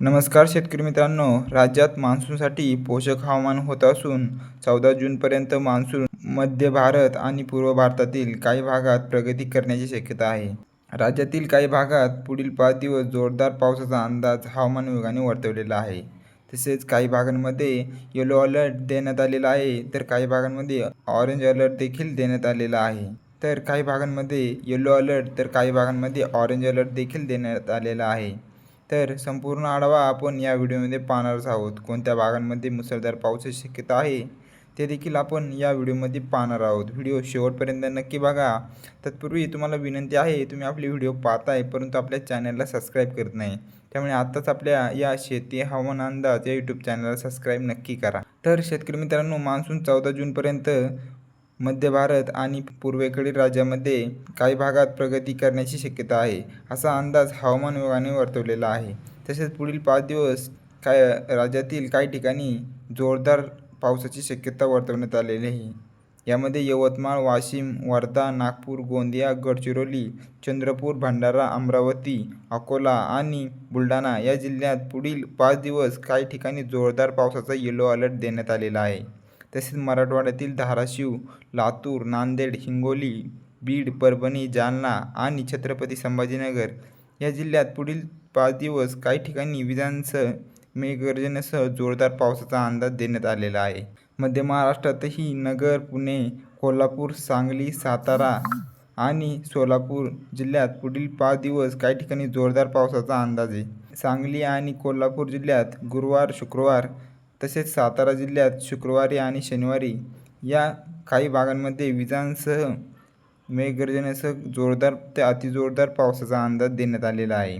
नमस्कार शेतकरी मित्रांनो राज्यात मान्सूनसाठी पोषक हवामान होत असून चौदा जूनपर्यंत मान्सून मध्य भारत आणि पूर्व भारतातील काही भागात प्रगती करण्याची शक्यता आहे. राज्यातील काही भागात पुढील पाच दिवस जोरदार पावसाचा अंदाज हवामान विभागाने वर्तवलेला आहे. तसेच काही भागांमध्ये येलो अलर्ट देण्यात आलेला आहे तर काही भागांमध्ये ऑरेंज अलर्ट देखील देण्यात आलेला आहे. तर काही भागांमध्ये येलो अलर्ट तर काही भागांमध्ये ऑरेंज अलर्ट देखील देण्यात आलेला आहे. तर संपूर्ण आढावा आपण या व्हिडिओमध्ये पाहणारच आहोत. कोणत्या भागांमध्ये मुसळधार पावसाची शक्यता आहे ते देखील आपण या व्हिडिओमध्ये पाहणार आहोत. व्हिडिओ शेवटपर्यंत नक्की बघा. तत्पूर्वी तुम्हाला विनंती आहे तुम्ही आपले व्हिडिओ पाहताय परंतु आपल्या चॅनलला सबस्क्राईब करत नाही. त्यामुळे आत्ताच आपल्या या शेती हवामान अंदाज या यूट्यूब चॅनलला सबस्क्राईब नक्की करा. तर शेतकरी मित्रांनो मान्सून चौदा जूनपर्यंत मध्य भारत आणि पूर्वेकडील राज्यामध्ये काही भागात प्रगती करण्याची शक्यता आहे असा अंदाज हवामान विभागाने वर्तवलेला आहे. तसेच पुढील पाच दिवस काय राज्यातील काही ठिकाणी जोरदार पावसाची शक्यता वर्तवण्यात आलेली आहे. यामध्ये यवतमाळ वाशिम वर्धा नागपूर गोंदिया गडचिरोली चंद्रपूर भंडारा अमरावती अकोला आणि बुलढाणा या जिल्ह्यात पुढील पाच दिवस काही ठिकाणी जोरदार पावसाचा येलो अलर्ट देण्यात आलेला आहे. तसेच मराठवाड्यातील धाराशिव लातूर नांदेड हिंगोली बीड परभणी जालना आणि छत्रपती संभाजीनगर या जिल्ह्यात पुढील पाच दिवस काही ठिकाणी विजांसह मेघगर्जनेसह जोरदार पावसाचा अंदाज देण्यात आलेला आहे. मध्य महाराष्ट्रातही नगर पुणे कोल्हापूर सांगली सातारा आणि सोलापूर जिल्ह्यात पुढील पाच दिवस काही ठिकाणी जोरदार पावसाचा अंदाज आहे. सांगली आणि कोल्हापूर जिल्ह्यात गुरुवार शुक्रवार तसेच सातारा जिल्ह्यात शुक्रवारी आणि शनिवारी या काही भागांमध्ये विजांसह मेघगर्जनेसह जोरदार ते अतिजोरदार पावसाचा अंदाज देण्यात आलेला आहे.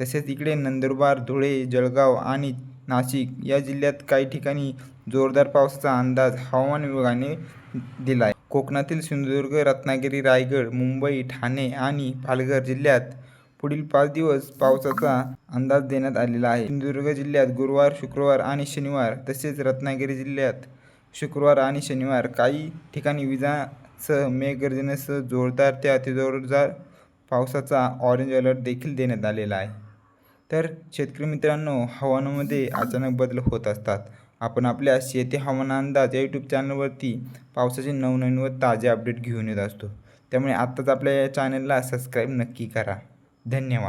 तसेच इकडे नंदुरबार धुळे जळगाव आणि नाशिक या जिल्ह्यात काही ठिकाणी जोरदार पावसाचा अंदाज हवामान विभागाने दिला आहे. कोकणातील सिंधुदुर्ग रत्नागिरी रायगड मुंबई ठाणे आणि पालघर जिल्ह्यात पुढील पाच दिवस पावसाचा अंदाज देण्यात आलेला आहे. सिंधुदुर्ग जिल्ह्यात गुरुवार शुक्रवार आणि शनिवार तसेच रत्नागिरी जिल्ह्यात शुक्रवार आणि शनिवार काही ठिकाणी विजांसह मेघगर्जनेसह जोरदार ते अतिजोरदार पावसाचा ऑरेंज अलर्ट देखील देण्यात आलेला आहे. तर शेतकरी मित्रांनो हवामानामध्ये अचानक बदल होत असतात. आपण आपल्या शेती हवामान अंदाज या यूट्यूब चॅनलवरती पावसाचे नवनवीन व ताजे अपडेट घेऊन येत असतो. त्यामुळे आत्ताच आपल्या या चॅनलला सबस्क्राईब नक्की करा. धन्यवाद.